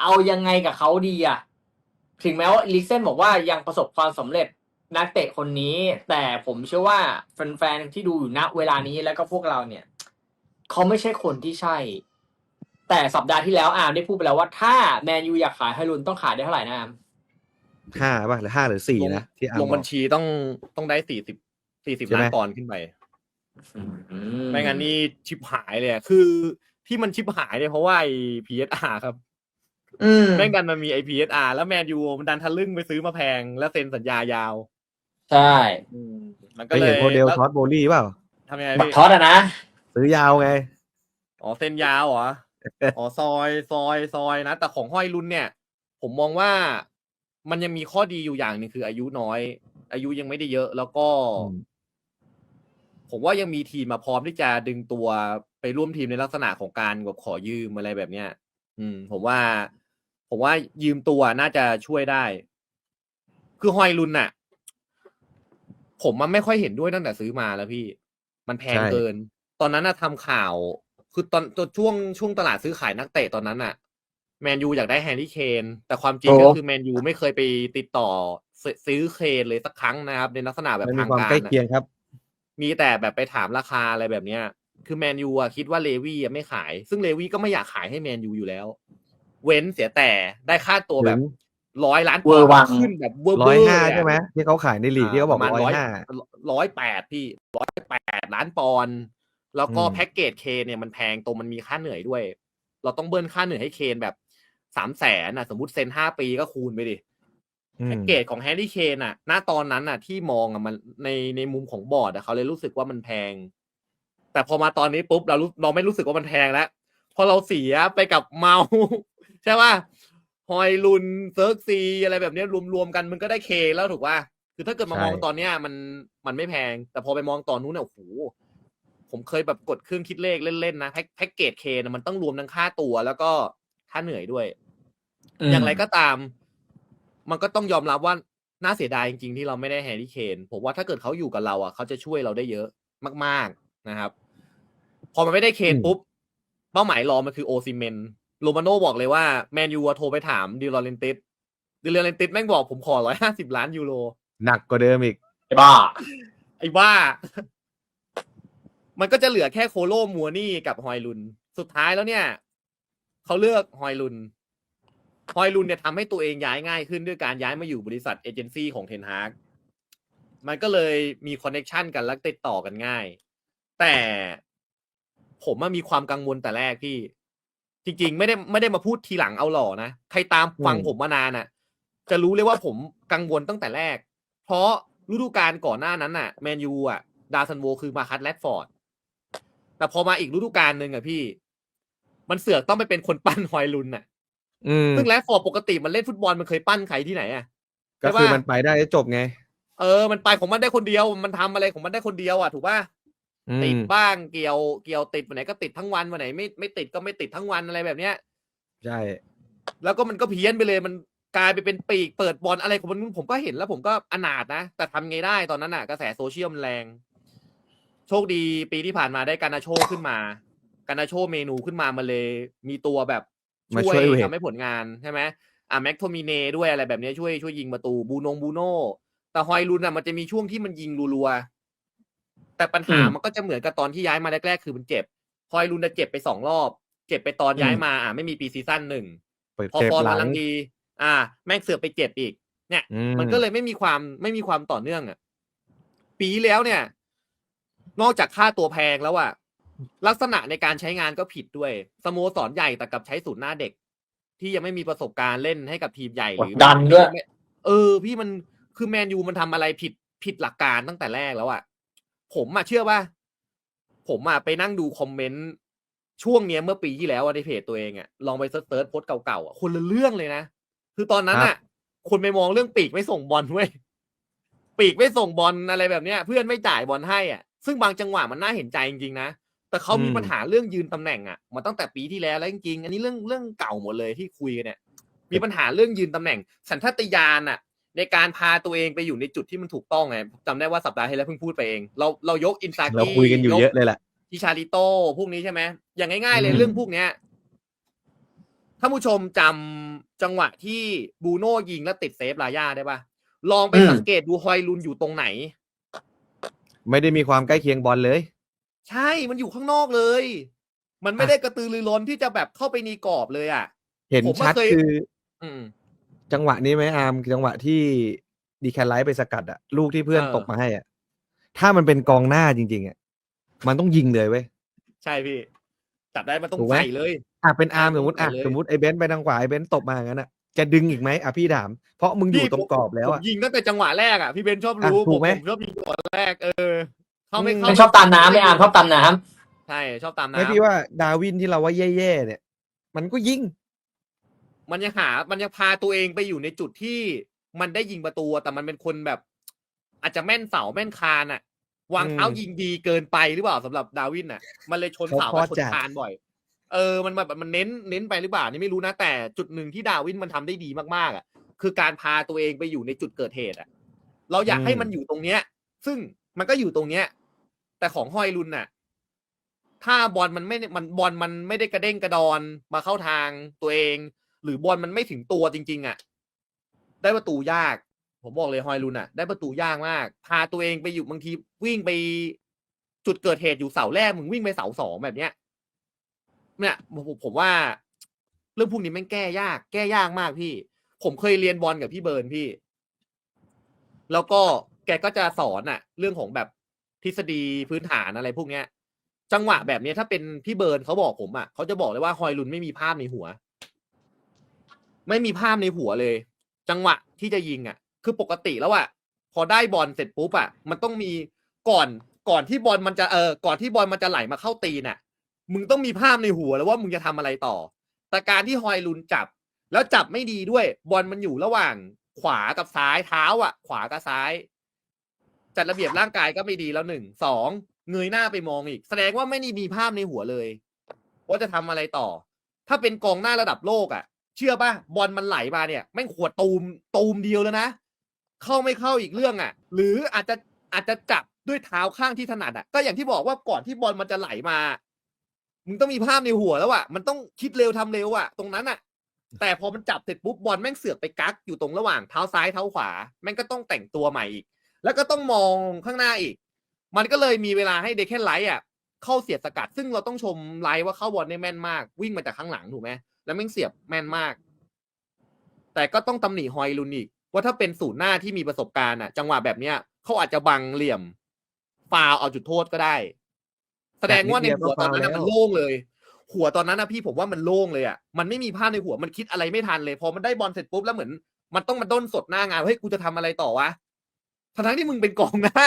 เอายังไงกับเขาดีอะถึงแม้ว่าลิกเซนบอกว่ายังประสบความสำเร็จนักเตะคนนี้ แต่ผมเชื่อว่าแฟนๆที่ดูอยู่ณเวลานี้แล้วก็พวกเราเนี่ย เขาไม่ใช่คนที่ใช่ แต่สัปดาห์ที่แล้วอาร์มได้พูดไปแล้วว่าถ้าแมนยูอยากขายให้รุนต้องขายได้เท่าไหร่นะอาร์ม ห้าป่ะหรือห้าหรือสี่ลงนะ ที่อาร์ลมงบบัอกญชีต้องต้องได้สี่สิบสี่สิบใช่ไหมล้านปอนด์ขึ้นไป ไม่งั้นนี่ชิบหายเลยอะคือที่มันชิบหายเนี่ยเพราะว่าไอ้ PSR ครับอืม แม่งกันมันมีไอ้ PSR แล้วแมนยูมันดันทะลึ่งไปซื้อมาแพง แล้วเซ็นสัญญายาว ใช่มันไปก็เลยเห็นโมเดลแล้วท็อตโบลี่เปล่า ทำยังไงบักพี่ทอดอะนะซื้อยาวไง อ๋อเซ็นยาวเหรอ อ๋อซอยซอยซอยนะ แต่ของห้อยรุนเนี่ย ผมมองว่ามันยังมีข้อดีอยู่อย่างหนึ่งคืออายุน้อย อายุยังไม่ได้เยอะแล้วก็ อืม ผมว่ายังมีทีมมาพร้อมที่จะดึงตัวไปร่วมทีมในลักษณะของการแบบขอยืมอะไรแบบเนี้ย อืม ผมว่า ผมว่ายืมตัวน่าจะช่วยได้ คือฮอยลุนน่ะ ผมมันไม่ค่อยเห็นด้วยตั้งแต่ซื้อมาแล้วพี่ มันแพงใช่เกิน ตอนนั้นน่ะทำข่าว คือตอนตอนช่วงช่วงตลาดซื้อขายนักเตะตอนนั้นน่ะ แมนยูอยากได้แฮร์รี่เคน แต่ความจริงโอ้ก็คือแมนยูไม่เคยไปติดต่อซื้อซื้อเคนเลยสักครั้งนะครับ ในลักษณะแบบมันมีทางความการใกล้น่ะเคียงครับ มีแต่แบบไปถามราคาอะไรแบบเนี้ยคือแมนยูอะคิดว่าเลวี่อะไม่ขาย ซึ่งเลวี่ก็ไม่อยากขายให้แมนยูอยู่แล้ว เว้นเสียแต่ได้ค่าตัวแบบถึงร้อยล้านเวอร์วังขึ้นแบบเวอร์ร้อยห้าเบร์ใช่ไหมที่เขาขายในลีกที่เขาบอกประมาณร้อยห้าร้อยแปดพี่ร้อยแปดล้านปอนด์แล้วก็อืมแพ็กเกจเคนเนี่ยมันแพงตรงมันมีค่าเหนื่อยด้วย เราต้องเบิ้ลค่าเหนื่อยให้เคนแบบสามแสนอะสมมติเซ็นห้าปีก็คูณไปดิอืมแพ็กเกจของแฮร์รี่เคนอะณตอนนั้นอะ ที่มองอะมันในในมุมของบอร์ดอะเขาเลยรู้สึกว่ามันแพง แต่พอมาตอนนี้ปุ๊บเรารู้เราไม่รู้สึกว่ามันแพงแล้ว พอเราเสียไปกับเมาใช่ป่ะฮอยลุนเซิร์กซีอะไรแบบเนี้ยรวมๆกันมันก็ได้เคแล้วถูกป่ะคือถ้าเกิดมามองใช่ตอนเนี้ยมันมันไม่แพง แต่พอไปมองตอนนู้นเนี่ยโอ้โหผมเคยแบบกดเครื่องคิดเลขเล่นๆนะแพ็กแพ็กเกจเคนะมันต้องรวมทั้งค่าตัว แล้วก็ค่าเหนื่อยด้วย อย่างไรก็ตาม มันก็ต้องยอมรับว่าน่าเสียดายจริงๆที่เราไม่ได้แฮร์รี่เคนผมว่าถ้าเกิดเขาอยู่กับเราอะเขาจะช่วยเราได้เยอะมาก ๆนะครับ พอมันไม่ได้เคนอืมปุ๊บ เป้าหมายรอมันคือโอซิเมนโรมาโน่บอกเลยว่าแมนยูอะโทรไปถามดิลอเรนติสดิลอเรนติสแม่งบอกผมขอร้อยห้าสิบล้านยูโร หนักกว่าเดิมอีก ไอ้บ้า ไอ้บ้า มันก็จะเหลือแค่โคโลมัวนี่กับฮอยลุน สุดท้ายแล้วเนี่ย เขาเลือกฮอยลุนฮอยลุนเนี่ยทำให้ตัวเองย้ายง่ายขึ้นด้วยการย้ายมาอยู่บริษัทเอเจนซี่ของเทนฮากมันก็เลยมีคอนเน็ชันกันและติดต่อกันง่าย แต่ ผมมามีความกังวลแต่แรกพี่ จริง ๆ ไม่ได้ไม่ได้มาพูดทีหลังเอาหล่อนะใครตามฟังอืมผมมานานอะ จะรู้เลยว่าผมกังวลตั้งแต่แรก เพราะฤดูกาลก่อนหน้านั้นน่ะแมนยูอะ ดาซันโวคือมาคัตแรดฟอร์ดแต่พอมาอีกฤดูกาลหนึ่งอะพี่ มันเสือกต้องไปเป็นคนปั้นฮอยลุนน่ะอืมซึ่งแรดฟอร์ดปกติมันเล่นฟุตบอลมันเคยปั้นใครที่ไหนอะก็คือใช่ปะมันไปได้แล้วจบไง เออ มันไปของมันได้คนเดียว มันทำอะไรของมันได้คนเดียวอะถูกป่ะอื ติดมบ้างเกี่ยวเกี่ยวติดวันไหนก็ติดทั้งวันวันไหนไม่ไม่ติดก็ไม่ติดทั้งวันอะไรแบบเนี้ย ใช่ แล้วก็มันก็เพี้ยนไปเลยมันกลายไปเป็นปีกเปิดบอลอะไรของมันนู่นผมก็เห็นแล้วผมก็อนาถนะ แต่ทำไงได้ตอนนั้นน่ะกระแสโซเชียลมันแรง โชคดีปีที่ผ่านมาได้การนาโชขึ้นมา การนาโชเมนูขึ้นมามันเลย มีตัวแบบมาช่วยช่วยเวททำให้ผลงานใช่ไหมอะแม็กโทมิเนด้วยอะไรแบบเนี้ยช่วยช่วยยิงประตูบูนงบูโนแต่ฮอยลุนอะมันจะมีช่วงที่มันยิงรัวๆ แต่ปัญหาอืมมันก็จะเหมือนกับตอนที่ย้ายมาแรกๆคือมันเจ็บฮอยลุนจะเจ็บไปสองรอบ เจ็บไปตอนย้ายมาอะไม่มีปีซีซั่นหนึ่งเปิดพอเจ็บฟอร์มหลักำลังงดี อ่า แม่งเสือกไปเจ็บอีก เนี่ยอืมันก็เลยไม่มีความไม่มีความต่อเนื่องอะ ปีที่แล้วเนี่ย นอกจากค่าตัวแพงแล้วอะลักษณะในการใช้งานก็ผิดด้วยสโมสรใหญ่แต่กลับใช้ศูนย์หน้าเด็ก ที่ยังไม่มีประสบการณ์เล่นให้กับทีมใหญ่หรือกดดันด้วยเออ พี่มันคือแมนยูมันทำอะไรผิดผิดหลักการตั้งแต่แรกแล้วอะ ผมอะเชื่อว่า ผมอะไปนั่งดูคอมเมนต์ช่วงเนี้ยเมื่อปีที่แล้วอะในเพจตัวเองอะลองไปเซิร์ชโพสต์เก่าๆอะคนละเรื่องเลยนะ คือตอนนั้นครัอะบคนไปมองเรื่องปีกไม่ส่งบอลเว้ยปีกไม่ส่งบอลอะไรแบบเนี้ย เพื่อนไม่จ่ายบอลให้อะ ซึ่งบางจังหวะมันน่าเห็นใจจริงๆนะแต่เขามีปัญหาเรื่องยืนตำแหน่งอะมาตั้งแต่ปีที่แล้วแล้วจริงๆอันนี้เรื่องเรื่องเก่าหมดเลยที่คุยกันเนี่ย มีปัญหาเรื่องยืนตำแหน่ง สัญชาตญาณอะ ในการพาตัวเองไปอยู่ในจุดที่มันถูกต้องไงจำได้ว่าสัปดาห์ที่แล้วเพิ่งพูดไปเอง เราเรายกอินซาเรากิคุยกันอยู่เยอะเลยแหละทิชาริโตพวกนี้ใช่ไหมอย่างง่ายๆเลยอืมเรื่องพวกเนี้ยท่านผู้ชมจำจังหวะที่บรูโน่ยิงแล้วติดเซฟลาย่าได้ปะลองไปอืมสังเกตดูฮอยลุนอยู่ตรงไหน ไม่ได้มีความใกล้เคียงบอลเลย ใช่มันอยู่ข้างนอกเลย มันไม่ได้กระตือรือร้นที่จะแบบเข้าไปในกรอบเลยอะ เห็นผมว่าชัดเคยคืออืม จังหวะนี้ไหมอาร์มจังหวะที่ดีแคลไลท์ไปสกัดอะลูกที่เพื่อนเออ ตกมาให้อะถ้ามันเป็นกองหน้าจริง ๆอะมันต้องยิงเลยเว้ย ใช่พี่ จับได้มันต้องถูกไหม ใส่เลย อะเป็นอาร์มสมมติอะเลย สมมติไอ้เบนซ์ไปทางขวาไอ้เบนซ์ตบมาอย่างนั้นอะจะดึงอีกไหมอะพี่ถาม เพราะมึงอยู่ตรงกรอบแล้วผมอะยิงตั้งแต่จังหวะแรกอะพี่เบนชอบรู้อะถูผมกไหมผมชอบยิงจังหวะแรก เออ เข้าไม่อืมเข้าไม่ชอบตามน้ำไม่อาร์มชอบตามน้ใช่ชอบตามไม่น้ำพี่ว่าดาวินที่เราว่าแย่ๆเนี่ย มันก็ยิง มันยังหา มันยังพาตัวเองไปอยู่ในจุดที่มันได้ยิงประตูอะแต่มันเป็นคนแบบ อาจจะแม่นเสาแม่นคานอะวางเท้าอืมยิงดีเกินไปหรือเปล่าสำหรับดาวินอะมันเลยชนเขาเสาพอกับชนจัดคานบ่อย เออ มันแบบมันเน้นเน้นไปหรือเปล่านี่ไม่รู้นะแต่จุดหนึ่งที่ดาวินมันทำได้ดีมากๆอะ คือการพาตัวเองไปอยู่ในจุดเกิดเหตุอะ เราอยากให้มันอยู่ตรงเนี้ย ซึ่งมันก็อยู่ตรงเนี้ย แต่ของฮอยลุนน่ะ ถ้าบอลมันไม่มันบอลมันไม่ได้กระเด้งกระดอนมาเข้าทางตัวเอง หรือบอลมันไม่ถึงตัวจริง ๆ อะ ได้ประตูยาก ผมบอกเลยฮอยลุนอะ ได้ประตูยากมาก พาตัวเองไปอยู่บางทีวิ่งไปจุดเกิดเหตุอยู่เสาแรกมึงวิ่งไปเสาสองแบบเนี้ยเนี่ยผมผมว่า เรื่องพวกนี้ม่งแก้ยาก แก้ยากมากพี่ ผมเคยเรียนบอลกับพี่เบิร์นพี่ แล้วก็แกก็จะสอนอะเรื่องของแบบทฤษฎีพื้นฐานอะไรพวกเนี้ย จังหวะแบบเนี้ยถ้าเป็นพี่เบิร์นเขาบอกผมอะเขาจะบอกเลยว่าฮอยลุนไม่มีภาพในหัว ไม่มีภาพในหัวเลย จังหวะที่จะยิงอะคือปกติแล้วอะพอได้บอลเสร็จปุ๊บอะมันต้องมีก่อนก่อนที่บอลมันจะเออก่อนที่บอลมันจะไหลมาเข้าตีนอะมึงต้องมีภาพในหัวแล้วว่ามึงจะทำอะไรต่อ แต่การที่ฮอยลุนจับ แล้วจับไม่ดีด้วย บอลมันอยู่ระหว่างขวากับซ้ายเท้าอะ ขวากับซ้าย จัดระเบียบร่างกายก็ไม่ดีแล้วหนึ่งสองเงยหน้าไปมองอีก แสดงว่าไม่ได้มีภาพในหัวเลย ว่าจะทำอะไรต่อ ถ้าเป็นกองหน้าระดับโลกอะ เชื่อป่ะบอลมันไหลมาเนี่ยแม่งขวดตูมตูมเดียวแล้วนะ เข้าไม่เข้าอีกเรื่องอะ หรืออาจจะอาจจะจับด้วยเท้าข้างที่ถนัดอะ ก็อย่างที่บอกว่าก่อนที่บอลมันจะไหลมามึงต้องมีภาพในหัวแล้วอะมันต้องคิดเร็วทำเร็วอะ ตรงนั้นอะ แต่พอมันจับเสร็จปุ๊บบอลแม่งเสือกไปกักอยู่ตรงระหว่างเท้าซ้ายเท้าขวา แม่งก็ต้องแต่งตัวใหม่อีก แล้วก็ต้องมองข้างหน้าอีก มันก็เลยมีเวลาให้เดคแคนไลท์อะเข้าเสียบสกัด ซึ่งเราต้องชมไลท์ว่าเข้าบอลได้แม่นมาก วิ่งมาจากข้างหลังถูกไหม แล้วแม่งเสียบแม่นมาก แต่ก็ต้องตำหนิฮอยลุนอีกว่าถ้าเป็นศูนย์หน้าที่มีประสบการณ์อะจังหวะแบบเนี้ยเขาอาจจะบังเหลี่ยมฟาวล์เอาจุดโทษก็ได้ แสดงว่าในหัวตอนนั้นน่ะมันโล่งเลย หัวตอนนั้นนะพี่ผมว่ามันโล่งเลยอะมันไม่มีภาพในหัวมันคิดอะไรไม่ทันเลยพอมันได้บอลเสร็จปุ๊บแล้วเหมือน มันต้องมาด้นสดหน้างานเฮ้ยกูจะทำอะไรต่อวะทั้งๆที่มึงเป็นกองหน้า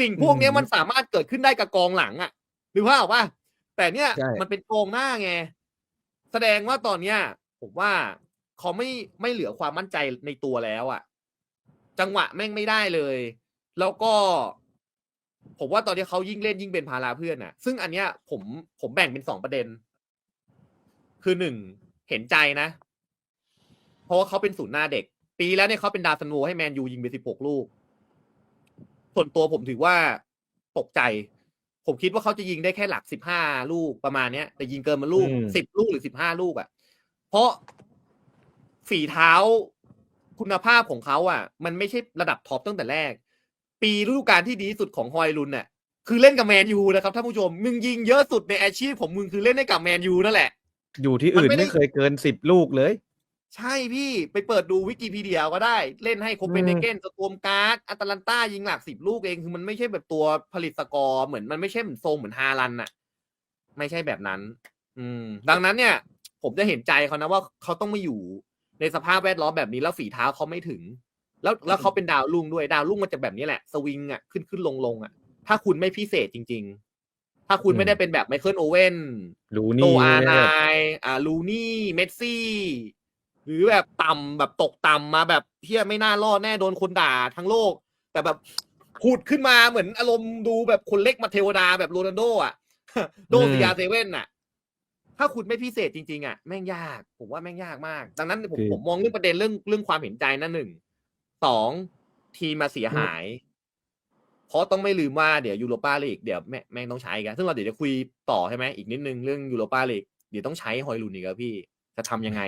สิ่งพวกเนี้ยมันสามารถเกิดขึ้นได้กับกองหลังอะหรือว่าว่าแต่เนี้ยใช่มันเป็นกองหน้าไงแส ดงว่าตอนเนี้ยผมว่าเขาไม่ไม่เหลือความมั่นใจในตัวแล้วอะจังหวะแม่งไม่ได้เลย แล้วก็ ผมว่าตอนนี้เขายิ่งเล่นยิ่งเป็นภาระเพื่อนอะซึ่งอันเนี้ย ผมผมแบ่งเป็นสองประเด็น คือหนึ่งเห็นใจนะ เพราะว่าเขาเป็นศูนย์หน้าเด็ก ปีแล้วเนี่ยเขาเป็นดาวซันโวให้แมนยูยิงไปสิบหกลูก ส่วนตัวผมถือว่าตกใจ ผมคิดว่าเขาจะยิงได้แค่หลักสิบห้าลูกประมาณเนี้ย แต่ยิงเกินมาลูกอืม สิบลูกหรือสิบห้าลูกอะ เพราะฝีเท้าคุณภาพของเขาอะ มันไม่ใช่ระดับท็อปตั้งแต่แรก ปีฤดูกาลที่ดีที่สุดของฮอยลุนเนี่ยคือเล่นกับแมนยูนะครับท่านผู้ชมมึงยิงเยอะสุดในอาชีพของมึงคือเล่นให้กับแมนยูนั่นแหละ อยู่ที่อื่นมันไม่ได้ ไม่เคยเกินสิบลูกเลย ใช่พี่ไปเปิดดูวิกิพีเดียก็ได้ เล่นให้โคเปนเฮเกนสตวมการ์ดอัตแลนตายิงหลักสิบลูกเองคือมันไม่ใช่แบบตัวผลิตสกอร์เหมือนมันไม่ใช่เหมือนทรงเหมือนฮาลันน่ะ ไม่ใช่แบบนั้น อืม ดังนั้นเนี่ย ผมจะเห็นใจเขานะว่าเขาต้องมาอยู่ในสภาพแวดล้อมแบบนี้แล้วฝีเท้าเขาไม่ถึง แล้วแล้วเขาเป็นดาวรุ่งด้วยดาวรุ่งมันจะแบบนี้แหละ สวิงอะขึ้นขึ้นลงลงอะ ถ้าคุณไม่พิเศษจริง ๆ ถ้าคุณไม่ได้เป็นแบบไมเคิลโอเว่นรูโตนี่อาร์ไนน์อ่าลูนี่เมสซี่ หรือแบบต่ำแบบตกต่ำมาแบบเที่ยไม่น่ารอดแน่โดนคนด่าทั้งโลก แต่แบบพูดขึ้นมาเหมือนอารมณ์ดูแบบคนเล็กมาเทวดาแบบโรนัลโดอะโดซิยาเซเว่นอะ ถ้าคุณไม่พิเศษจริงๆอะแม่งยาก ผมว่าแม่งยากมาก ดังนั้นผมผมมองเรื่องประเด็นเรื่องเรื่องความเห็นใจนั่นหนึ่งสองทีมมาเสียหาย เพราะต้องไม่ลืมว่าเดี๋ยวยูโรปาลีกเดี๋ยวแม่แม่งต้องใช้กันซึ่งเราเดี๋ยวจะคุยต่อใช่ไหมอีกนิดนึงเรื่องยูโรปาลีกเดี๋ยวต้องใช้ฮอยลุนอีกแล้วพี่จะทำยังไง